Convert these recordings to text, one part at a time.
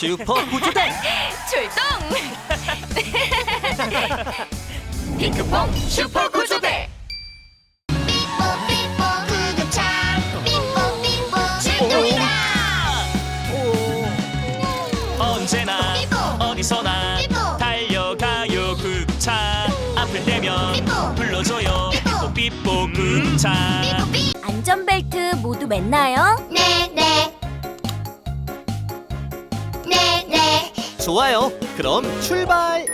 슈퍼 구조대 출동! 핑크퐁 슈퍼 구조대! 삐뽀 삐뽀 구급차 삐뽀 삐뽀 출동이다 언제나 삐뽀. 어디서나 삐뽀. 달려가요 구급차 아플 때면 삐뽀. 불러줘요 삐뽀. 삐뽀 구급차 삐뽀 삐 안전벨트 모두 맸나요? 네네 좋아요. 그럼 출발.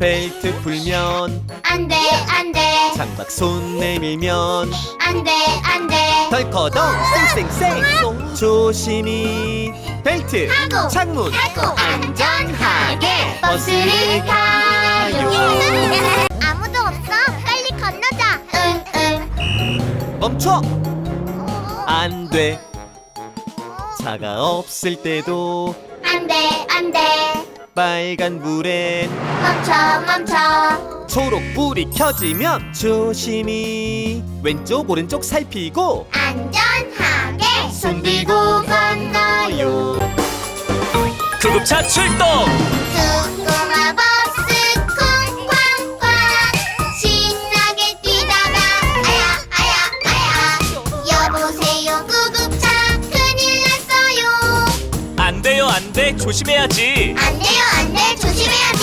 벨트 풀면. 안돼 안돼. 장박 손 내밀면. 안돼 안돼. 덜커덩 쌩쌩쌩. 조심히. 벨트 하고, 창문. 타고 안전하게 버스를 타요. 아무도 없어? 빨리 건너자. 응응. 멈춰. 안돼. 차가 없을 때도 안돼 안돼. 빨간 불에 멈춰 멈춰. 초록 불이 켜지면 조심히 왼쪽 오른쪽 살피고 안전하게 손 들고 건너요. 구급차 출동! 뚜꼬 돼 조심해야지. 안 돼요 안 돼. 조심해야지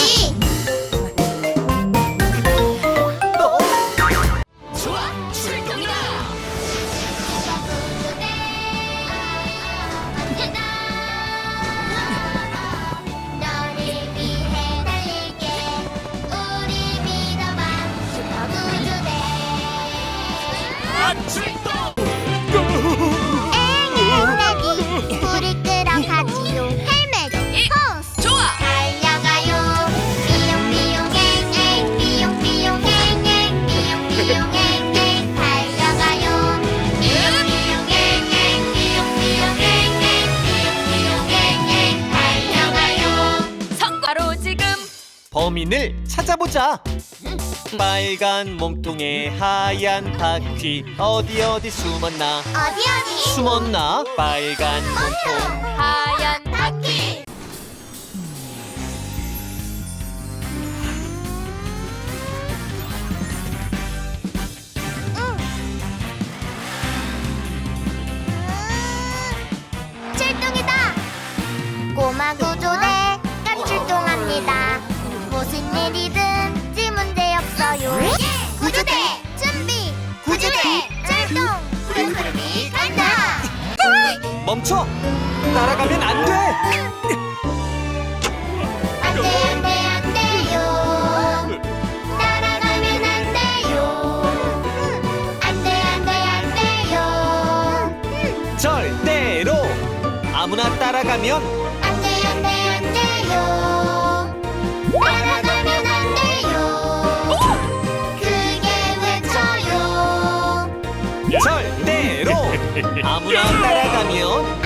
범인을 찾아보자. 빨간 몸통에 하얀 바퀴. 어디 어디 숨었나? 어디 어디? 숨었나? 빨간 몸통. 하얀 절대로 아무나 따라가면 안돼 안돼 안돼요. 따라가면 안 돼요. 크게 외쳐요. 절대로 아무나 따라가면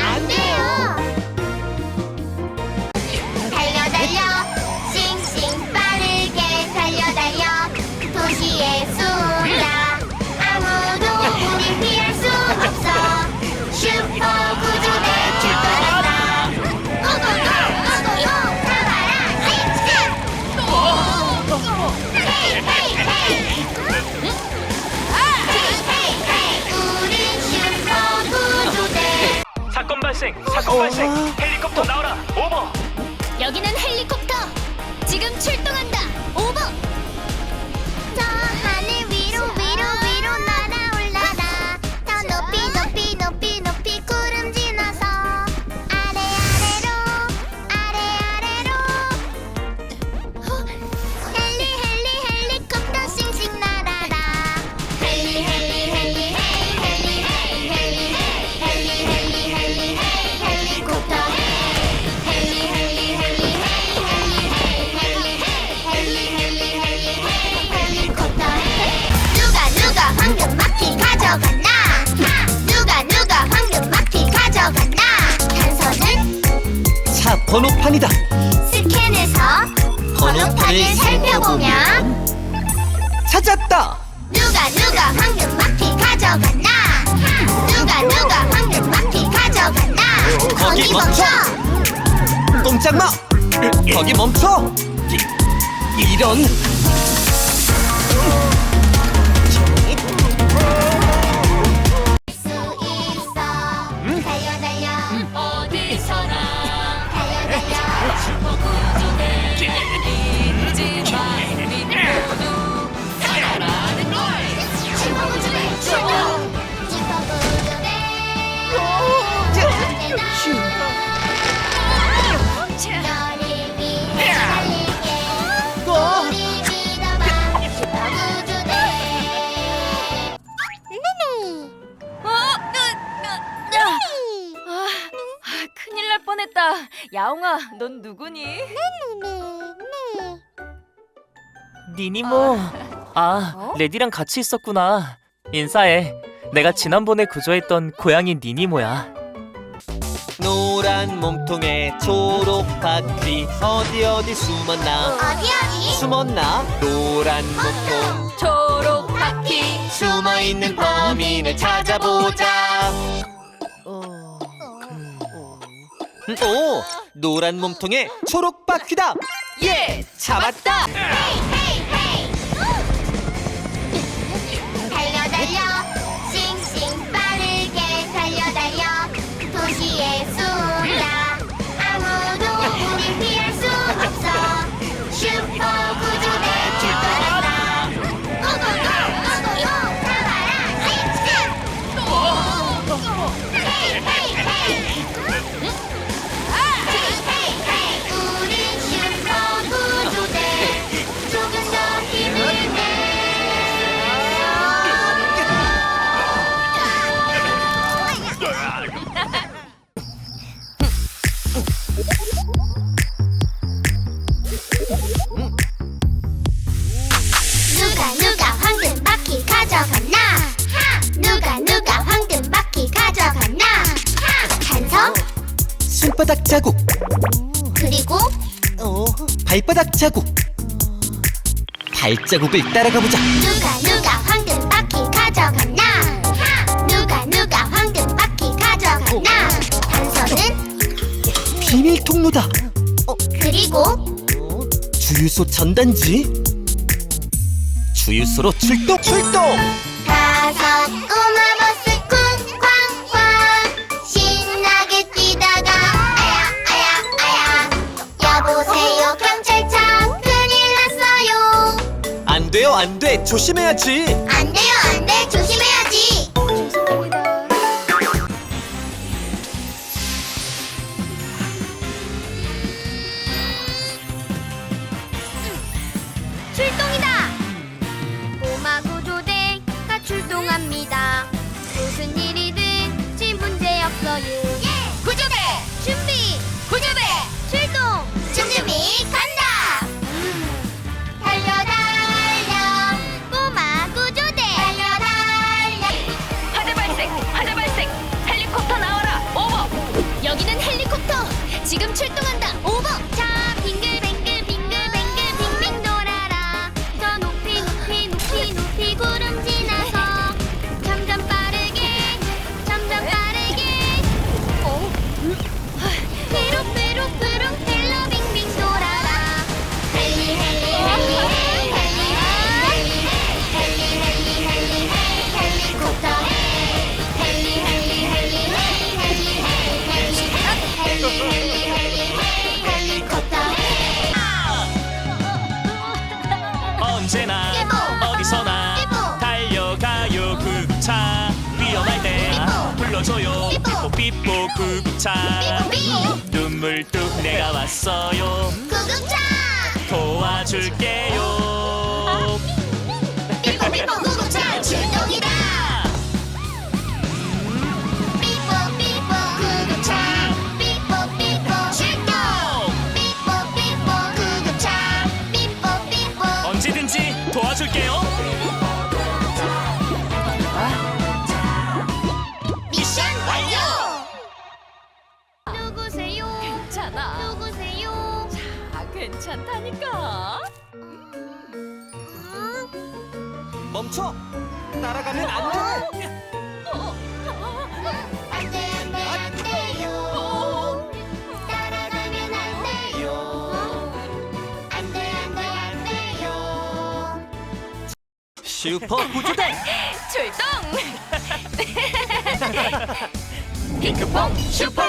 발생 사건 발생. 헬리콥터 나와라. 오버. 여기는 헬리콥터! 지금 출동 번호판이다. 스캔해서 번호판을 살펴보면 찾았다. 누가 누가 황금 바퀴 가져갔나? 누가 누가 황금 바퀴 가져갔나? 거기 멈춰. 꼼짝 마. 거기 멈춰. 이런 야옹아, 넌 누구니? 니니모. 아, 어? 레디랑 같이 있었구나. 인사해. 내가 지난번에 구조했던 고양이 니니모야. 노란 몸통에 초록 바퀴 어디 어디 숨었나? 어디 어디? 숨었나? 노란 몸통. 초록 바퀴 숨어 있는 범인을 찾아보자. 어. 음, 오. 노란 몸통에 초록 바퀴다. 예 잡았다. 헤이 헤이 헤이. 손바닥 자국. 그리고? 어, 발바닥 자국. 발자국을 따라가 보자. 누가 누가 황금 바퀴 가져갔나? 하! 누가 누가 황금 바퀴 가져갔나? 단서는? 비밀 통로다. 어, 그리고? 주유소 전단지. 주유소로 출동. 출동 다섯 꽃 안 돼. 조심해야지. 안 돼요. 불러줘요. 삐뽀. 삐뽀 구급차. 삐뽀삐. 눈물 뚝 내가 왔어요. 구급차. 도와줄게. 멈춰! 따라가면 안 돼! 슈퍼 구조대! 출동! 핑크퐁 슈퍼